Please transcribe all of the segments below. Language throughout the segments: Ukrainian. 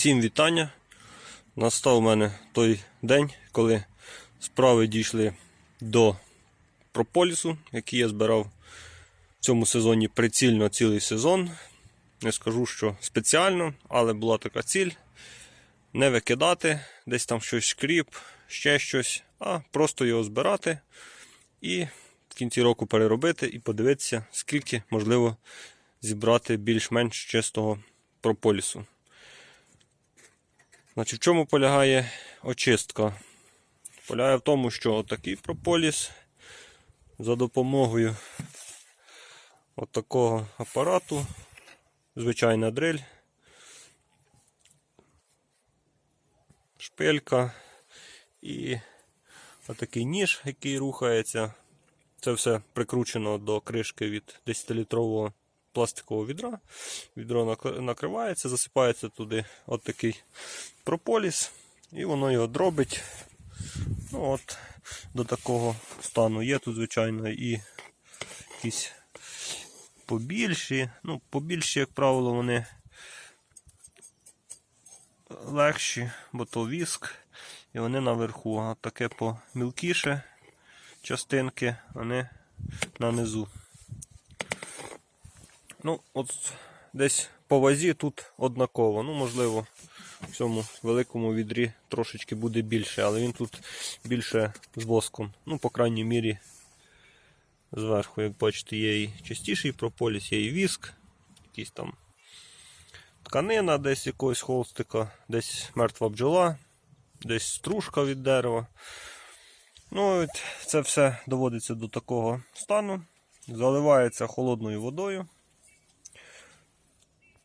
Всім вітання. Настав у мене той день, коли справи дійшли до прополісу, який я збирав в цьому сезоні прицільно цілий сезон. Не скажу, що спеціально, але була така ціль. Не викидати, десь там щось шкріп, ще щось, а просто його збирати і в кінці року переробити і подивитися, скільки можливо зібрати більш-менш чистого прополісу. Значить, в чому полягає очистка? Полягає в тому, що такий прополіс за допомогою от такого апарату, звичайна дриль, шпилька і отакий ніж, який рухається. Це все прикручено до кришки від 10-літрового пластикового відра. Відро накривається, засипається туди от такий прополіс, і воно його дробить ну, от, до такого стану. Є тут, звичайно, і якісь побільші. Ну, побільші, як правило, вони легші, бо то віск, і вони наверху. А таке помілкіше частинки, вони на низу. Ну, от десь по вазі тут однаково. Ну, можливо, в цьому великому відрі трошечки буде більше, але він тут більше з воском. Ну, по крайній мірі, зверху, як бачите, є і частіший прополіс, є і віск, якийсь там тканина десь якогось холстика, десь мертва бджола, десь стружка від дерева. Ну, це все доводиться до такого стану. Заливається холодною водою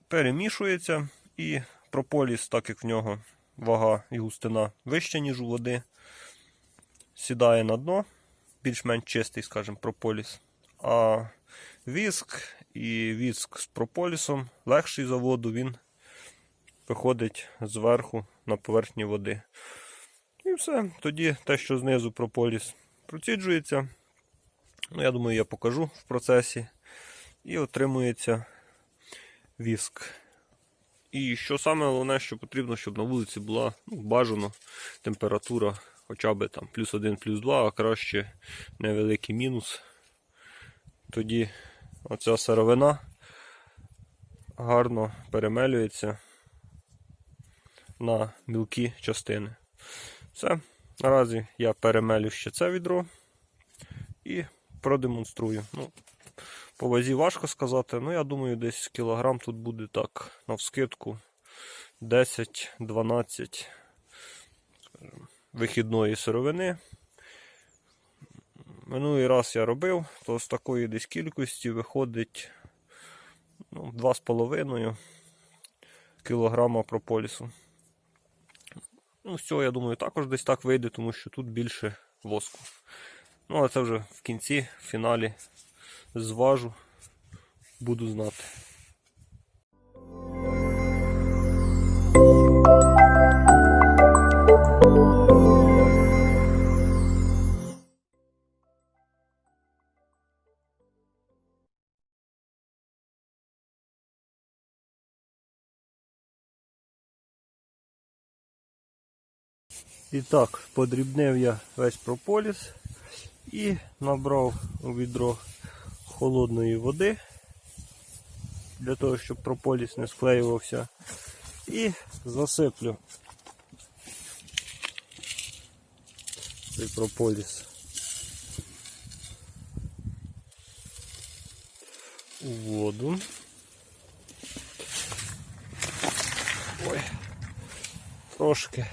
перемішується і прополіс, так як в нього вага і густина вища, ніж у води, сідає на дно, більш-менш чистий, скажімо, прополіс. А віск і віск з прополісом легший за воду, він виходить зверху на поверхні води. І все. Тоді те, що знизу прополіс проціджується. Ну, я думаю, я покажу в процесі. І отримується віск. І що саме головне, що потрібно, щоб на вулиці була ну, бажано температура хоча б там плюс 1, плюс 2, а краще невеликий мінус. Тоді оця сировина гарно перемелюється на мілкі частини. Все. Наразі я перемелю ще це відро і продемонструю. Ну, по вазі важко сказати, ну я думаю, десь кілограм тут буде так, навскидку 10-12 вихідної сировини. Минулий раз я робив, то з такої десь кількості виходить ну, 2,5 кілограма прополісу. Ну, з цього, я думаю, також десь так вийде, тому що тут більше воску. Ну, а це вже в кінці, в фіналі зважу, буду знати. І так, подрібнив я весь прополіс і набрав у відро холодної води для того, щоб прополіс не склеювався. І засиплю цей прополіс у воду. Ой, трошки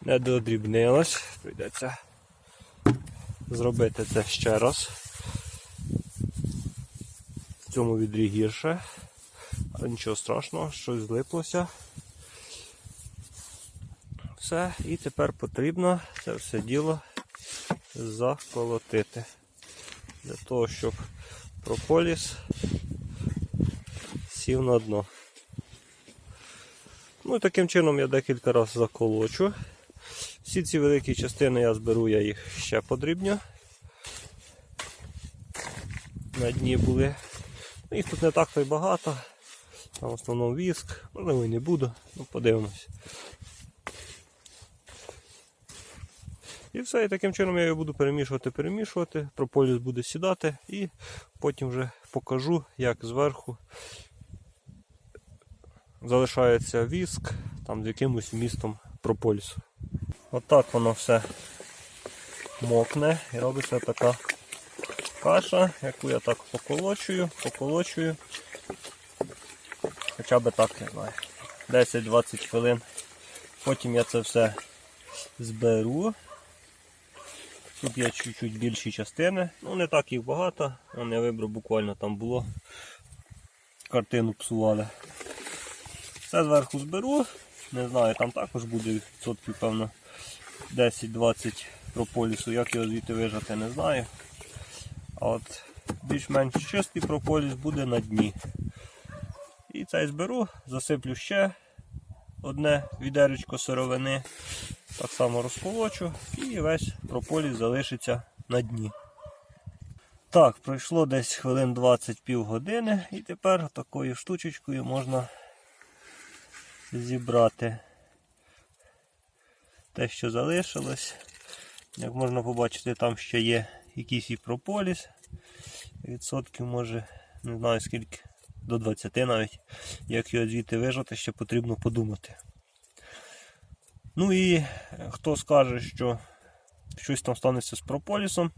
не додрібнилось, прийдеться зробити це ще раз. Цьому відрі гірше, але нічого страшного, щось злиплося. Все, і тепер потрібно це все діло заколотити. Для того, щоб прополіс сів на дно. Ну і таким чином я декілька разів заколочу. Всі ці великі частини я зберу, я їх ще подрібню. На дні були. Їх тут не так то й багато. Там в основному віск, можливо і не буду, ну подивимось. І все, і таким чином я його буду перемішувати, перемішувати, прополіс буде сідати і потім вже покажу, як зверху залишається віск там з якимось вмістом прополісу. Отак воно все мокне і робиться така каша, яку я так поколочую, поколочую. Хоча б так, не знаю, 10-20 хвилин. Потім я це все зберу. Тут є чуть-чуть більші частини, ну не так їх багато, Вон я вибрав буквально там було. Картину псували. Все зверху зберу. Не знаю, там також буде відсотків, певно, 10-20 прополісу. Як його звідти вижати, не знаю. А от більш-менш чистий прополіс буде на дні. І цей зберу, засиплю ще одне відеречко сировини. Так само розколочу і весь прополіс залишиться на дні. Так, пройшло десь хвилин 20 півгодини і тепер такою штучечкою можна зібрати те, що залишилось. Як можна побачити, там ще є якийсь і прополіс. Відсотків може, не знаю скільки, до 20 навіть. Як його звідти вижати, ще потрібно подумати. Ну і е, хто скаже, що щось там станеться з прополісом,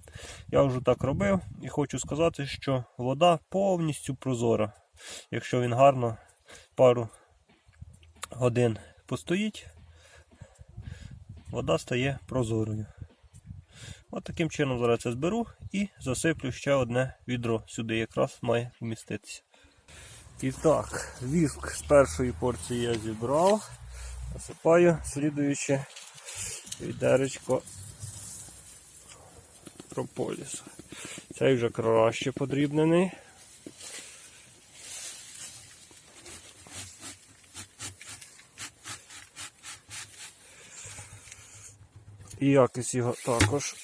я вже так робив і хочу сказати, що вода повністю прозора. Якщо він гарно пару годин постоїть, вода стає прозорою. От таким чином зараз це зберу і засиплю ще одне відро. Сюди якраз має вміститися. І так, віск з першої порції я зібрав. Насипаю слідуюче відеречко прополісу. Цей вже краще подрібнений. І якість його також,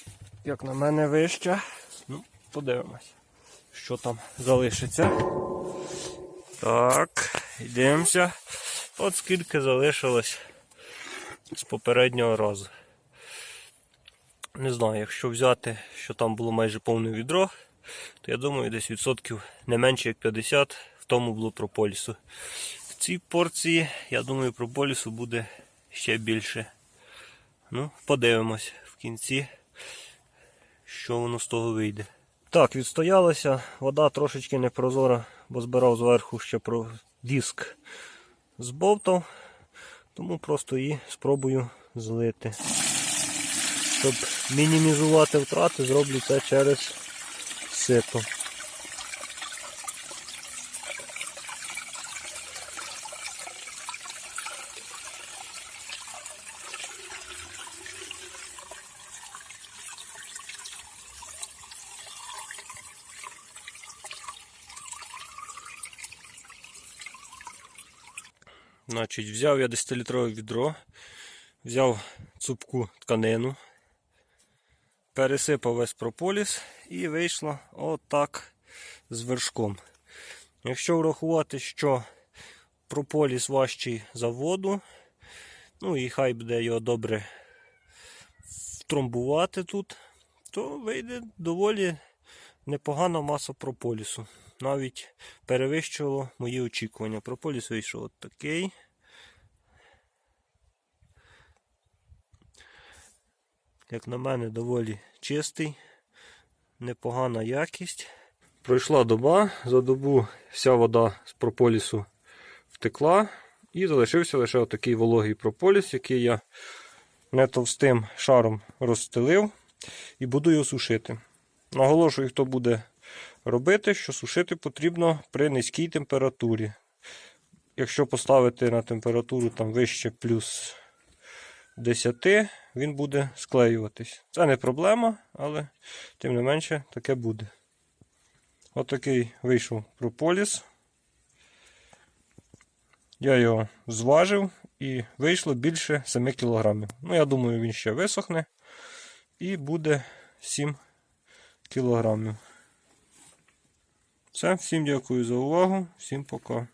як на мене, вища. Ну, подивимось, що там залишиться. Так, йдемося. От скільки залишилось з попереднього разу. Не знаю, якщо взяти, що там було майже повне відро, то я думаю, десь відсотків не менше як 50 в тому було прополісу. В цій порції, я думаю, прополісу буде ще більше. Ну, подивимось в кінці, що воно з того вийде. Так, відстоялося, вода трошечки непрозора, бо збирав зверху ще про диск збовтав, тому просто її спробую злити. Щоб мінімізувати втрати, зроблю це через сито. Значить, взяв я 10-літрове відро, взяв цупку тканину, пересипав весь прополіс і вийшло отак з вершком. Якщо врахувати, що прополіс важчий за воду, ну і хай буде його добре втромбувати тут, то вийде доволі непогана маса прополісу. Навіть перевищувало мої очікування. Прополіс вийшов от такий. Як на мене, доволі чистий, непогана якість. Пройшла доба, за добу вся вода з прополісу втекла і залишився лише отакий вологий прополіс, який я не товстим шаром розстелив і буду його сушити. Наголошую, хто буде робити, що сушити потрібно при низькій температурі. Якщо поставити на температуру там вище плюс 10, він буде склеюватись. Це не проблема, але тим не менше таке буде. Отакий вийшов прополіс. Я його зважив і вийшло більше 7 кг. Ну, я думаю, він ще висохне і буде 7 кілограмів. Все, всім дякую за увагу, всім пока.